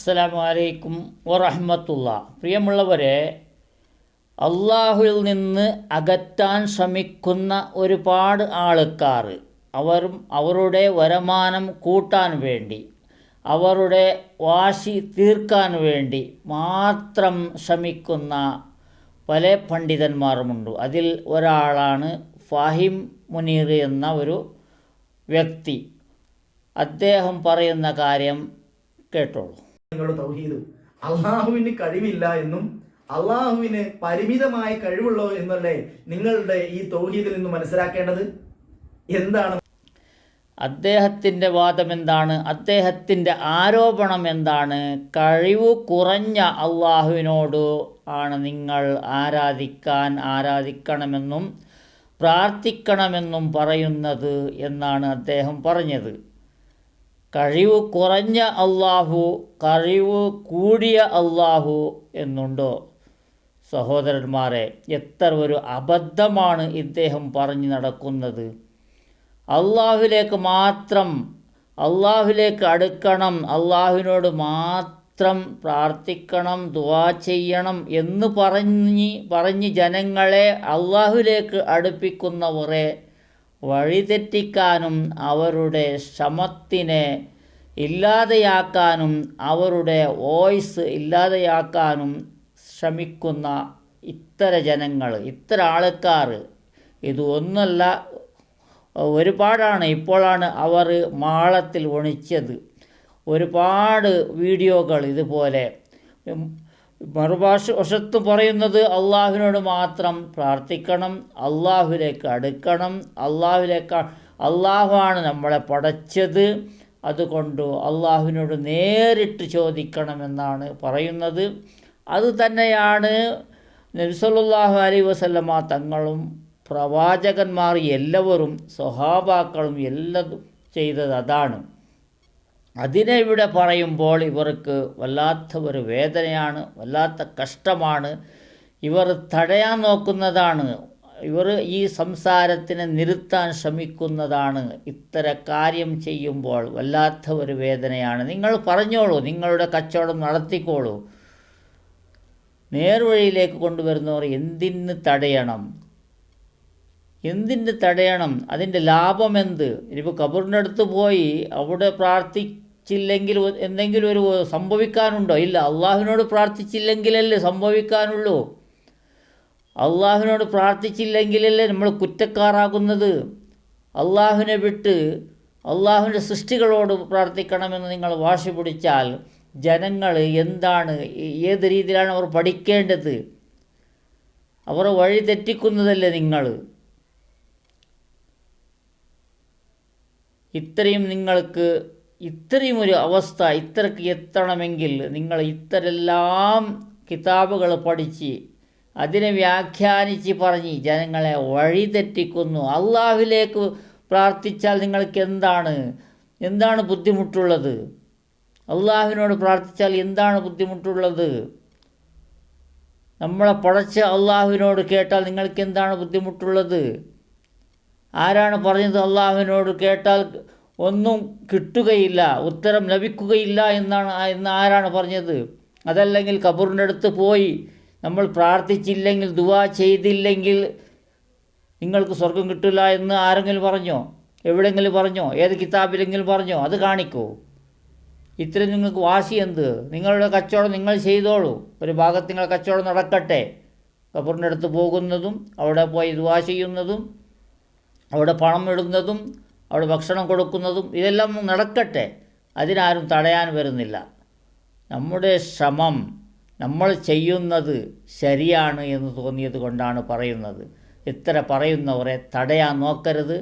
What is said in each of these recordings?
അസ്സലാമു അലൈക്കും വറഹമത്തുള്ള. പ്രിയമുള്ളവരെ അള്ളാഹുവിൽ നിന്ന് അകറ്റാൻ ശ്രമിക്കുന്ന ഒരുപാട് ആൾക്കാർ അവരും അവരുടെ വരുമാനം കൂട്ടാൻ വേണ്ടി അവരുടെ വാശി തീർക്കാൻ വേണ്ടി മാത്രം ശ്രമിക്കുന്ന പല പണ്ഡിതന്മാരുമുണ്ട്. അതിൽ ഒരാളാണ് ഫാഹിം മുനീർ എന്ന ഒരു വ്യക്തി. അദ്ദേഹം പറയുന്ന കാര്യം കേട്ടോളൂ. നിങ്ങളുടെ തൗഹീദ്. അള്ളാഹുവിന് കഴിവില്ല എന്നും അള്ളാഹുവിന് പരിമിതമായ കഴിവുള്ളോ എന്നല്ലേ നിങ്ങളുടെ ഈ തൗഹീദിൽ നിന്ന് മനസ്സിലാക്കേണ്ടത്? എന്താണ്? അദ്ദേഹത്തിന്റെ വാദം എന്താണ്? അദ്ദേഹത്തിന്റെ ആരോപണം എന്താണ്? കഴിവ് കുറഞ്ഞ അള്ളാഹുവിനോട് ആണ് നിങ്ങൾ ആരാധിക്കാൻ ആരാധിക്കണമെന്നും പ്രാർത്ഥിക്കണമെന്നും പറയുന്നത് എന്നാണ് അദ്ദേഹം പറഞ്ഞത്. കഴിവ് കുറഞ്ഞ അള്ളാഹു കഴിവ് കൂടിയ അള്ളാഹു എന്നുണ്ടോ? സഹോദരന്മാരെ എത്ര ഒരു അബദ്ധമാണ് ഇദ്ദേഹം പറഞ്ഞു നടക്കുന്നത്. അള്ളാഹുലേക്ക് മാത്രം അള്ളാഹുലേക്ക് അടുക്കണം അള്ളാഹുവിനോട് മാത്രം പ്രാർത്ഥിക്കണം ദുവാ ചെയ്യണം എന്ന് പറഞ്ഞ് പറഞ്ഞ് ജനങ്ങളെ അള്ളാഹുലേക്ക് അടുപ്പിക്കുന്നവരെ വഴിതെറ്റിക്കാനും അവരുടെ ശ്രമത്തിനെ ഇല്ലാതെയാക്കാനും അവരുടെ വോയിസ് ഇല്ലാതെയാക്കാനും ശ്രമിക്കുന്ന ഇത്തര ജനങ്ങൾ ഇത്തര ആൾക്കാർ ഇത് ഒന്നല്ല ഒരുപാടാണ്. ഇപ്പോഴാണ് അവർ മാളത്തിൽ ഒണിച്ചത്. ഒരുപാട് വീഡിയോകൾ ഇതുപോലെ മറുഭാഷ വശത്ത് പറയുന്നത് അള്ളാഹുവിനോട് മാത്രം പ്രാർത്ഥിക്കണം അള്ളാഹുലേക്ക് അടുക്കണം അള്ളാഹുലേക്ക് അള്ളാഹുവാണ് നമ്മളെ പടച്ചത്. അതുകൊണ്ട് അള്ളാഹുവിനോട് നേരിട്ട് ചോദിക്കണമെന്നാണ് പറയുന്നത്. അത് തന്നെയാണ് നബിസല്ലാഹു അലൈ വസല്ലമ്മ തങ്ങളും പ്രവാചകന്മാർ എല്ലാവരും സ്വഹാബാക്കളും എല്ലാം ചെയ്തത്. അതാണ്. അതിനെ ഇവിടെ പറയുമ്പോൾ ഇവർക്ക് വല്ലാത്ത ഒരു വേദനയാണ് വല്ലാത്ത കഷ്ടമാണ്. ഇവർ തടയാൻ നോക്കുന്നതാണ്. ഇവർ ഈ സംസാരത്തിനെ നിർത്താൻ ശ്രമിക്കുന്നതാണ്. ഇത്തര കാര്യം ചെയ്യുമ്പോൾ വല്ലാത്ത ഒരു വേദനയാണ്. നിങ്ങൾ പറഞ്ഞോളൂ നിങ്ങളുടെ കച്ചവടം നടത്തിക്കോളൂ. നേർവഴിയിലേക്ക് കൊണ്ടുവരുന്നവർ എന്തിന് തടയണം? എന്തിന് തടയണം? അതിന്റെ ലാഭം എന്ത്? ഇനിയിപ്പോൾ കബറിന്റെ അടുത്ത് പോയി അവിടെ പ്രാർത്ഥിച്ചില്ലെങ്കിൽ എന്തെങ്കിലും ഒരു സംഭവിക്കാനുണ്ടോ? ഇല്ല. അള്ളാഹുവിനോട് പ്രാർത്ഥിച്ചില്ലെങ്കിലല്ലേ സംഭവിക്കാനുള്ളൂ. അള്ളാഹുവിനോട് പ്രാർത്ഥിച്ചില്ലെങ്കിലല്ലേ നമ്മൾ കുറ്റക്കാരാകുന്നത്? അള്ളാഹുവിനെ വിട്ട് അള്ളാഹുവിന്റെ സൃഷ്ടികളോട് പ്രാർത്ഥിക്കണമെന്ന് നിങ്ങൾ വാശി പിടിച്ചാൽ ജനങ്ങൾ എന്താണ് ഏത് രീതിയിലാണ് അവർ പഠിക്കേണ്ടത്? അവർ വഴി തെറ്റിക്കുന്നതല്ലേ നിങ്ങൾ? ഇത്രയും നിങ്ങൾക്ക് ഇത്രയും ഒരു അവസ്ഥ ഇത്രക്ക് എത്തണമെങ്കിൽ നിങ്ങൾ ഇത്തരെല്ലാം കിതാബുകൾ പഠിച്ച് അതിനെ വ്യാഖ്യാനിച്ച് പറഞ്ഞ് ജനങ്ങളെ വഴിതെറ്റിക്കുന്നു. അള്ളാഹുവിലേക്ക് പ്രാർത്ഥിച്ചാൽ നിങ്ങൾക്ക് എന്താണ് എന്താണ് ബുദ്ധിമുട്ടുള്ളത്? അള്ളാഹുവിനോട് പ്രാർത്ഥിച്ചാൽ എന്താണ് ബുദ്ധിമുട്ടുള്ളത്? നമ്മളെ പടച്ച അള്ളാഹുവിനോട് കേട്ടാൽ നിങ്ങൾക്ക് എന്താണ് ബുദ്ധിമുട്ടുള്ളത്? ആരാണ് പറഞ്ഞത് അള്ളാഹുവിനോട് കേട്ടാൽ ഒന്നും കിട്ടുകയില്ല ഉത്തരം ലഭിക്കുകയില്ല എന്നാണ് എന്ന് ആരാണ് പറഞ്ഞത്? അതല്ലെങ്കിൽ കബറിന്റെ അടുത്ത് പോയി നമ്മൾ പ്രാർത്ഥിച്ചില്ലെങ്കിൽ ദുവാ ചെയ്തില്ലെങ്കിൽ നിങ്ങൾക്ക് സ്വർഗം കിട്ടില്ല എന്ന് ആരെങ്കിലും പറഞ്ഞോ? എവിടെയെങ്കിലും പറഞ്ഞോ? ഏത് കിതാബിലെങ്കിലും പറഞ്ഞോ? അത് കാണിക്കൂ. ഇത്രയും നിങ്ങൾക്ക് വാശി എന്ത്? നിങ്ങളുടെ കച്ചവടം നിങ്ങൾ ചെയ്തോളൂ. ഒരു ഭാഗത്ത് നിങ്ങളുടെ കച്ചവടം നടക്കട്ടെ. കബറിന്റെ അടുത്ത് പോകുന്നതും അവിടെ പോയി ദുവാ ചെയ്യുന്നതും അവിടെ പണം ഇടുന്നതും അവിടെ ഭക്ഷണം കൊടുക്കുന്നതും ഇതെല്ലാം നടക്കട്ടെ. അതിനാരും തടയാൻ വരുന്നില്ല. നമ്മുടെ ശ്രമം നമ്മൾ ചെയ്യുന്നത് ശരിയാണ് എന്ന് തോന്നിയത് കൊണ്ടാണ് പറയുന്നത്. ഇത്ര പറയുന്നവരെ തടയാൻ നോക്കരുത്.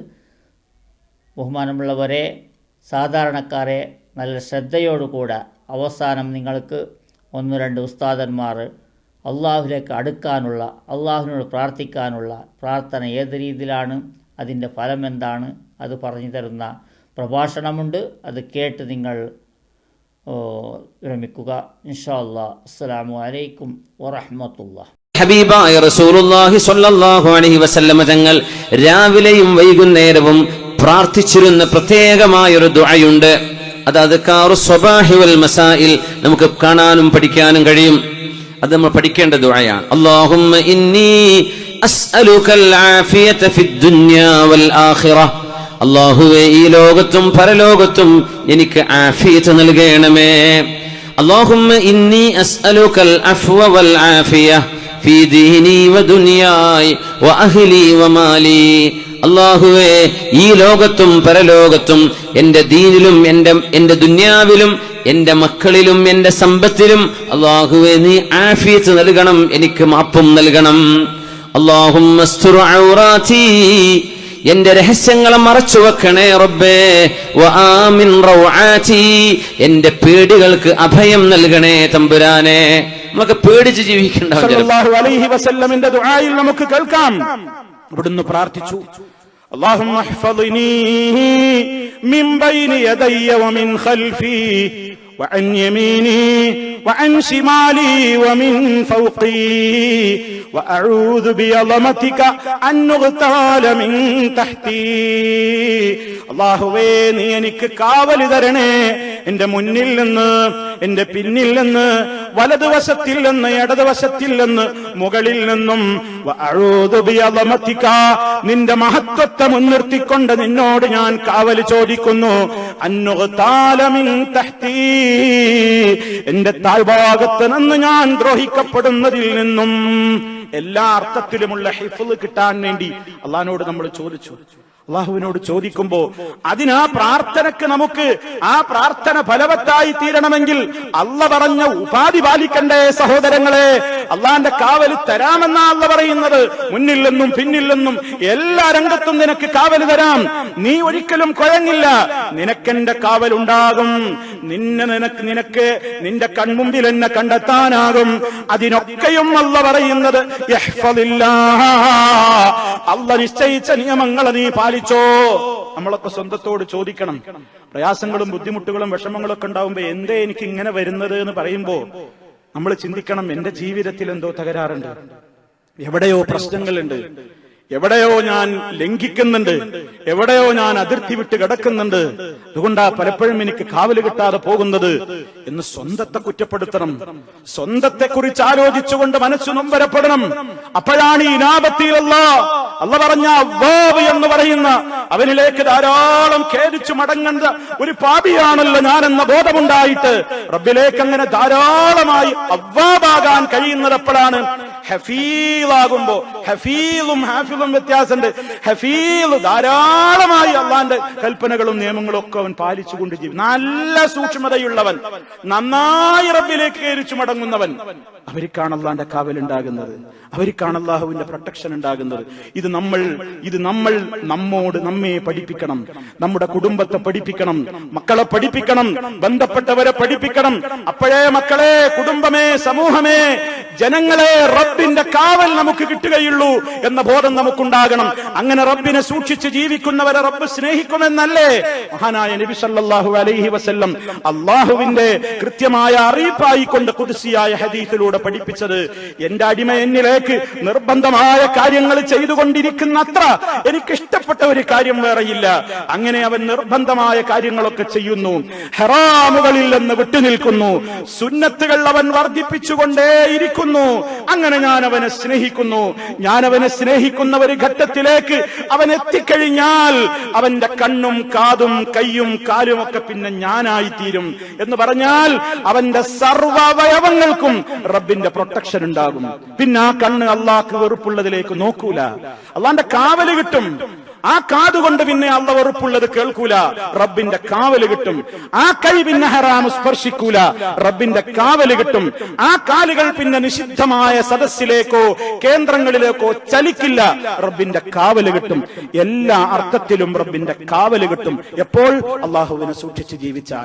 ബഹുമാനമുള്ളവരെ സാധാരണക്കാരെ നല്ല ശ്രദ്ധയോടുകൂടെ അവസാനം നിങ്ങൾക്ക് ഒന്ന് രണ്ട് ഉസ്താദന്മാർ അള്ളാഹുലേക്ക് അടുക്കാനുള്ള അള്ളാഹുവിനോട് പ്രാർത്ഥിക്കാനുള്ള പ്രാർത്ഥന ഏത് രീതിയിലാണ്? അതിന്റെ ഫലം എന്താണ് അത് പറഞ്ഞു തരുന്ന പ്രഭാഷണമുണ്ട്. അത് കേട്ട് നിങ്ങൾ വിരമിക്കുക. ഇൻഷാ അല്ലാ അസ്സലാമു അലൈക്കും വറഹ്മത്തുള്ളാ. ഹബീബായ റസൂലുള്ളാഹി സ്വല്ലല്ലാഹു അലൈഹി വസല്ലമ തങ്ങൾ രാവിലെയും വൈകുന്നേരവും പ്രാർത്ഥിച്ചിരുന്ന പ്രത്യേകമായൊരു ദുആയുണ്ട്. അത് അദ്കാറു സ്വബാഹി വൽ മസായിൽ നമുക്ക് കാണാനും പഠിക്കാനും കഴിയും. അത് നമ്മൾ പഠിക്കേണ്ട ദുആയാണ്. അല്ലാഹുമ്മ ഇന്നി അസ്അലുകൽ ആഫിയത ഫിദ് ദുനിയാ വൽ ആഖിറഹ അല്ലാഹുവേ ഈ ലോകത്തും പരലോകത്തും എനിക്ക് ആഫിയത്ത് നൽകണമേ. അല്ലാഹുമ്മ ഇന്നി അസ്അലുകൽ അഫ്വ വൽ ആഫിയ. ഫീ ദീനി വ ദുനിയായി വ അള്ളാഹുവേ ഈ ലോകത്തും പരലോകത്തും എന്റെ ദീനിലും എന്റെ എന്റെ ദുന്യാവിലും എന്റെ മക്കളിലും എന്റെ സമ്പത്തിലും അള്ളാഹുവേ നീ ആഫിയത്ത് നൽകണം എനിക്ക് മാപ്പും നൽകണം. അള്ളാഹും എന്റെ രഹസ്യങ്ങളെ മറച്ചു വെക്കണേ റബ്ബേ. എന്റെ പേടികൾക്ക് അഭയം നൽകണേ തമ്പുരാനെ. നമുക്ക് പേടിച്ച് ജീവിക്കേണ്ട നമുക്ക് കേൾക്കാം. ഇവിടുന്ന് പ്രാർത്ഥിച്ചു اللهم احفظني من بين يدي ومن خلفي وعن يميني وعن شمالي ومن فوقي وأعوذ بعظمتك أن نغتال من تحتي അള്ളാഹുവേ നീ എനിക്ക് കാവലി തരണേ എന്റെ മുന്നിൽ നിന്ന് എന്റെ പിന്നിൽ നിന്ന് വലതുവശത്തിൽ നിന്ന് ഇടതുവശത്തിൽ നിന്ന് മുകളിൽ നിന്നും നിന്റെ മഹത്വത്തെ മുൻനിർത്തിക്കൊണ്ട് നിന്നോട് ഞാൻ കാവൽ ചോദിക്കുന്നു. എന്റെ താഴ്ഭാഗത്ത് നിന്ന് ഞാൻ ദ്രോഹിക്കപ്പെടുന്നതിൽ നിന്നും എല്ലാ അർത്ഥത്തിലുമുള്ള ഹിഫ്ള് കിട്ടാൻ വേണ്ടി അള്ളഹാനോട് നമ്മൾ ചോദിച്ചു. അള്ളാഹുവിനോട് ചോദിക്കുമ്പോ അതിനാ പ്രാർത്ഥനക്ക് നമുക്ക് ആ പ്രാർത്ഥന ഫലവത്തായി തീരണമെങ്കിൽ അള്ള പറഞ്ഞ ഉപാധി പാലിക്കണ്ടേ സഹോദരങ്ങളെ? അള്ളാന്റെ കാവൽ തരാമെന്നാ അള്ള പറയുന്നത്. മുന്നിൽ നിന്നും പിന്നിൽ നിന്നും എല്ലാ രംഗത്തും നിനക്ക് കാവൽ തരാം. നീ ഒരിക്കലും കുഴങ്ങില്ല നിനക്കെന്റെ കാവലുണ്ടാകും. നിന്നെ നിനക്ക് നിനക്ക് നിന്റെ കൺമുമ്പിൽ എന്നെ കണ്ടെത്താനാകും. അതിനൊക്കെയും അല്ല പറയുന്നത്. അല്ല നിശ്ചയിച്ച നിയമങ്ങളെ നീ പാലിച്ചോ നമ്മളൊക്കെ സ്വന്തത്തോട് ചോദിക്കണം. പ്രയാസങ്ങളും ബുദ്ധിമുട്ടുകളും വിഷമങ്ങളും ഒക്കെ ഉണ്ടാവുമ്പോ എന്തേ എനിക്ക് ഇങ്ങനെ വരുന്നത് എന്ന് പറയുമ്പോ നമ്മൾ ചിന്തിക്കണം എന്റെ ജീവിതത്തിൽ എന്തോ തകരാറുണ്ട്. എവിടെയോ പ്രശ്നങ്ങളുണ്ട്. എവിടെയോ ഞാൻ ലംഘിക്കുന്നുണ്ട്. എവിടെയോ ഞാൻ അതിർത്തി വിട്ട് കിടക്കുന്നുണ്ട്. അതുകൊണ്ടാ പലപ്പോഴും എനിക്ക് കാവൽ കിട്ടാതെ പോകുന്നത് എന്ന് സ്വന്തത്തെ കുറ്റപ്പെടുത്തണം. സ്വന്തത്തെ കുറിച്ച് ആലോചിച്ചുകൊണ്ട് മനസ്സ് നൊമ്പരപ്പെടണം. അപ്പോഴാണ് ഈ ഇനാപത്തിയിലല്ല അല്ല പറഞ്ഞ അവ്വാബ് എന്ന് പറയുന്ന അവനിലേക്ക് ധാരാളം ഖേദിച്ചു മടങ്ങുന്ന ഒരു പാപിയാണല്ലോ ഞാനെന്ന ബോധമുണ്ടായിട്ട്. റബ്ബിലേക്ക് അങ്ങനെ ധാരാളമായി അവ്വാബാകാൻ കഴിയുന്നത് എപ്പോഴാണ്? ഹഫീലാകുമ്പോ ഹഫീലും ഹാഫിലും വ്യത്യാസമുണ്ട് ഹഫീൽ ധാരാളമായി അള്ളാന്റെ കൽപ്പനകളും നിയമങ്ങളും ഒക്കെ അവൻ പാലിച്ചുകൊണ്ട് ജീവിക്കും നല്ല സൂക്ഷ്മതയുള്ളവൻ. നന്നായി റബ്ബിലേക്ക് കയറിച്ചു മടങ്ങുന്നവൻ. അവർക്കാണ് അള്ളാന്റെ കാവൽ ഉണ്ടാകുന്നത് അവർക്കാണ് അള്ളാഹുവിന്റെ പ്രൊട്ടക്ഷൻ ഉണ്ടാകുന്നത്. ഇത് നമ്മൾ ഇത് നമ്മൾ നമ്മോട് നമ്മെ പഠിപ്പിക്കണം. നമ്മുടെ കുടുംബത്തെ പഠിപ്പിക്കണം. മക്കളെ പഠിപ്പിക്കണം. ബന്ധപ്പെട്ടവരെ പഠിപ്പിക്കണം. അപ്പോഴേ മക്കളെ കുടുംബമേ സമൂഹമേ ജനങ്ങളെ റബ്ബിന്റെ കാവൽ നമുക്ക് കിട്ടുകയുള്ളൂ എന്ന ബോധം നമുക്കുണ്ടാകണം. അങ്ങനെ റബ്ബിനെ സൂക്ഷിച്ച് ജീവിക്കുന്നവരെ റബ്ബ് സ്നേഹിക്കുമെന്നല്ലേ മഹാനായ നബി സല്ലല്ലാഹു അലൈഹി വസല്ലം അള്ളാഹുവിന്റെ കൃത്യമായ അറിയിപ്പായിക്കൊണ്ട് കുതിസിയായ ഹദീസിലൂടെ പഠിപ്പിച്ചത്. എന്റെ അടിമ എന്നിലേക്ക് നിർബന്ധമായ കാര്യങ്ങൾ ചെയ്തുകൊണ്ടിരിക്കുന്ന അത്ര എനിക്ക് ഇഷ്ടപ്പെട്ട ഒരു കാര്യം വേറെയില്ല. അങ്ങനെ അവൻ നിർബന്ധമായ കാര്യങ്ങളൊക്കെ ചെയ്യുന്നു. ഹെറാമുകളിൽ നിന്ന് വിട്ടുനിൽക്കുന്നു. സുന്നത്തുകൾ അവൻ വർദ്ധിപ്പിച്ചുകൊണ്ടേയിരിക്കുന്നു. അങ്ങനെ ഞാൻ അവനെ സ്നേഹിക്കുന്നു. ഞാൻ അവനെ സ്നേഹിക്കുന്ന ഒരു ഘട്ടത്തിലേക്ക് അവൻ എത്തിക്കഴിഞ്ഞാൽ അവന്റെ കണ്ണും കാതും കയ്യും കാലും ഒക്കെ പിന്നെ ഞാനായി തീരും എന്ന് പറഞ്ഞാൽ അവന്റെ സർവവയവങ്ങൾക്കും റബ്ബിന്റെ പ്രൊട്ടക്ഷൻ ഉണ്ടാകും. പിന്നെ ആ കണ്ണ് അള്ളാഹ്ക്ക് വെറുപ്പുള്ളതിലേക്ക് നോക്കൂല. അള്ളാന്റെ കാവൽ കിട്ടും. ആ കാതുകൊണ്ട് പിന്നെ അള്ള വെറുപ്പുള്ളത് കേൾക്കൂല. റബ്ബിന്റെ കാവൽ കിട്ടും. ആ കൈ പിന്നെ ഹറാമ് സ്പർശിക്കൂല. റബ്ബിന്റെ കാവൽ കിട്ടും. ആ കാലുകൾ പിന്നെ നിഷിദ്ധമായ സദസ്സിലേക്കോ കേന്ദ്രങ്ങളിലേക്കോ ചലിക്കില്ല. റബ്ബിന്റെ കാവൽ കിട്ടും. എല്ലാ അർത്ഥത്തിലും റബ്ബിന്റെ കാവൽ കിട്ടും. എപ്പോൾ? അള്ളാഹുവിനെ സൂക്ഷിച്ച് ജീവിച്ചാൽ.